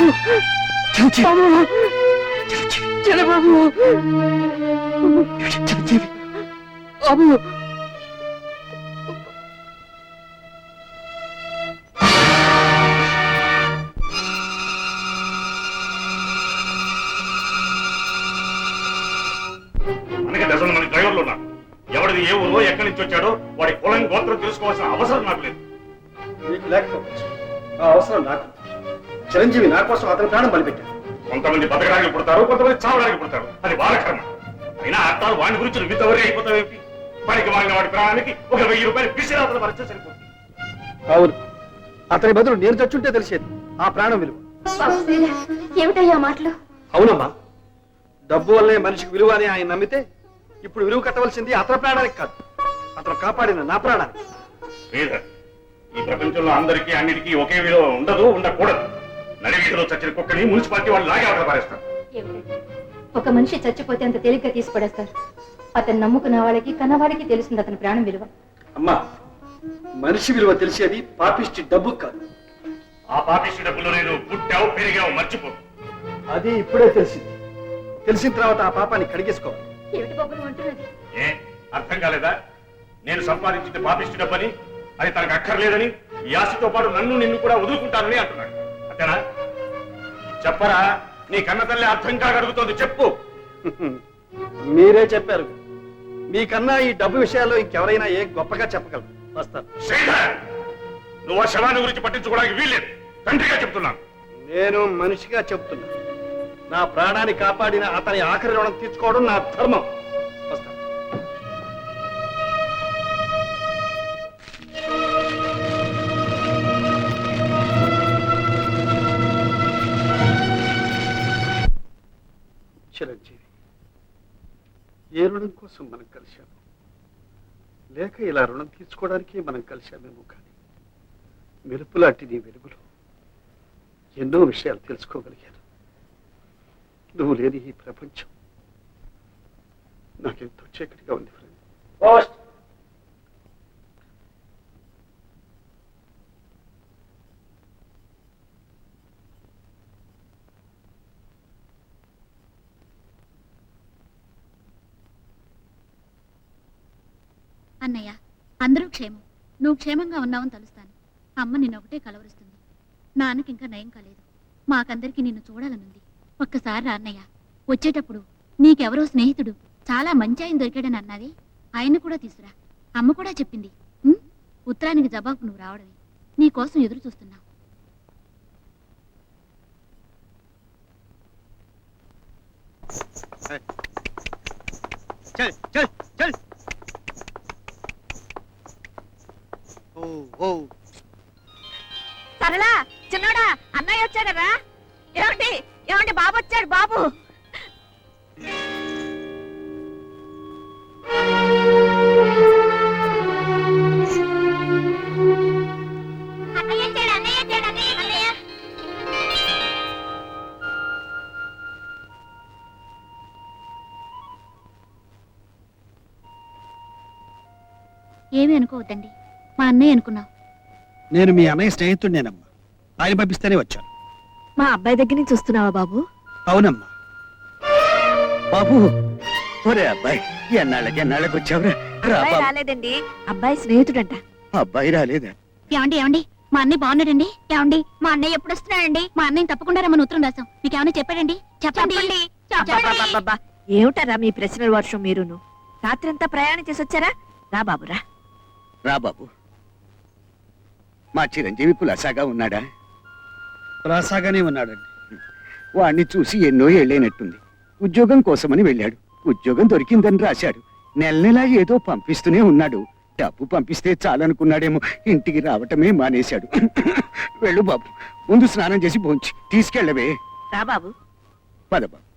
చిరంజీవి చిరంజీవి చిన్నబాబు చిరంజీవి బాబు. మనకి డజన్ మంది డ్రైవర్లు ఉన్నారు. ఎవరిది ఏ ఊరో ఎక్కడి నుంచి వచ్చాడో వాడి కులం గోత్రం తెలుసుకోవాల్సిన అవసరం నాకు లేదు. నీకు లేకపోవచ్చు. ఆ అవసరం నాకు. చిరంజీవి నా కోసం అతని ప్రాణం బలిపెట్టాడు. కొంతమంది బతకడానికి పుడతారు కొంతమంది చావడానికి పుడతారు. అది వాళ్ళ కర్మ. అయినా అర్థాలు వాడి గురించి నువ్వు ఇంతవరకు అయిపోతావేంటి వాడికి వాడిన వాడి ప్రాణానికి ఒక వెయ్యి రూపాయలు పిసిరాతలు పరిచయం సరిపోతుంది. అవును. అతని బదులు నేను చచ్చుంటే తెలిసేది. ఆ ప్రాణం విలువ. ఏమిటయ్యా మాటలు? అవునమ్మా. డబ్బు వల్లే మనిషికి విలువ అని ఆయన నమ్మితే ఇప్పుడు విలువ కట్టవలసింది అతని ప్రాణానికి కాదు. అతను కాపాడిన నా ప్రాణానికి. ఈ ప్రపంచంలో అందరికీ అన్నిటికీ ఒకే విలువ ఉండదు ఉండకూడదు. నడివీధిలో చచ్చిన కుక్కని మున్సిపాలిటీ వాళ్ళు లాగే అవతల పారేస్తారు? ఒక మనిషి చచ్చిపోతే అంత తేలిగ్గా తీసి పడేస్తారు అతను నమ్ముకున్న వాళ్ళకి కన్నవాడికి తెలుస్తుంది అతని ప్రాణం విలువ. అమ్మా మనిషి విలువ తెలిసేది పాపిష్టి డబ్బు కాదు. ఆ పాపిష్టి డబ్బులు నేను పుట్టావు పెరిగావు మర్చిపో. అది ఇప్పుడే తెలిసింది. తెలిసిన తర్వాత ఆ పాపాన్ని కడిగేసుకోవాలి ఏమిటి అంటున్నది? ఏ అర్థం కాలేదా? నేను సంపాదించింది పాపిష్టి డబ్బని అది తనకు అక్కర్లేదని ఈ ఆశతో పాటు నన్ను నిన్ను కూడా వదులుకుంటానని అంటున్నాడు. అంతేనా చెప్పరా? నీ కన్న తల్లి అర్థం కాగలుగుతోంది చెప్పు. మీరే చెప్పారు. మీకన్నా ఈ డబ్బు విషయాల్లో ఇంకెవరైనా ఏ గొప్పగా చెప్పగలరు? వస్తాను. శ్రీధర్ నువ్వు ఆ శవాన్ని గురించి పట్టించుకోవడానికి వీల్లేదు. తండ్రిగా చెప్తున్నాను. నేను మనిషిగా చెప్తున్నా. నా ప్రాణాన్ని కాపాడిన అతని ఆఖరి రుణం తీర్చుకోవడం నా ధర్మం. ఏ రుణం కోసం మనం కలిశాము. లేక ఇలా రుణం తీర్చుకోవడానికే మనం కలిశామేమో కానీ మెరుపులాంటి నీ వెలుగులో ఎన్నో విషయాలు తెలుసుకోగలిగాను. నువ్వు లేని ఈ ప్రపంచం నాకెంతో చీకటిగా ఉంది ఫ్రెండ్. అన్నయ్య అందరూ క్షేమం. నువ్వు క్షేమంగా ఉన్నావని తలుస్తాను. అమ్మ నిన్నొకటే కలవరుస్తుంది. నాన్నకి ఇంకా నయం కాలేదు. మాకందరికి నిన్ను చూడాలనుంది. ఒక్కసారి రా అన్నయ్య. వచ్చేటప్పుడు నీకెవరో స్నేహితుడు చాలా మంచి ఆయన దొరికాడని అన్నది ఆయన కూడా తీసురా. అమ్మ కూడా చెప్పింది. ఉత్తరానికి జవాబు నువ్వు రావడమే. నీకోసం ఎదురు చూస్తున్నా. చల్ చల్. చిన్నోడా అన్నయ్య వచ్చాడరా? ఏమండి ఏమండి బాబు వచ్చాడు బాబు. ఏమీ అనుకోవద్దండి. మా అన్నయ్య అనుకున్నావు నేను మీ అన్నయ్య స్నేహితుడినేనమ్మా. ఆయన పంపిస్తేనే వచ్చాను మా అబ్బాయి దగ్గర నుంచి వస్తున్నావా బాబు? అవునమ్మా. బాబు ఒరే అబ్బాయి ఎన్నాళ్ళకి ఎన్నాళ్ళకి వచ్చావురా? రా అబ్బాయి బాబు. రాలేదండి. అబ్బాయి స్నేహితుడంట. అబ్బాయి రాలేదా? ఏమండి ఏమండి? మా అన్నయ్య బాగున్నాడండి? ఏమండి? మా అన్నయ్య ఎప్పుడు వస్తున్నాడండి? మా అన్నయ్య తప్పకుండా రమ్మని ఉత్తరం రాసాం మీకు ఏమైనా చెప్పాడండి? చెప్పండి. ఏమిటారా మీ ప్రశ్నల వర్షం మీరును? రాత్రంతా ప్రయాణం చేసి వచ్చారా? రా బాబురా రా బాబు. మా చిరంజీవి కులాసాగా ఉన్నాడా? కులాసాగానే ఉన్నాడండి. వాణ్ణి చూసి ఎన్నో ఏళ్ళైనట్టుంది. ఉద్యోగం కోసమని వెళ్ళాడు. ఉద్యోగం దొరికిందని రాశాడు. నెల నెలా ఏదో పంపిస్తూనే ఉన్నాడు. డబ్బు పంపిస్తే చాలనుకున్నాడేమో. ఇంటికి రావటమే మానేశాడు. వెళ్ళు బాబు. ముందు స్నానం చేసి భోంచి తీసుకెళ్ళవే. రా బాబు. పద బాబు.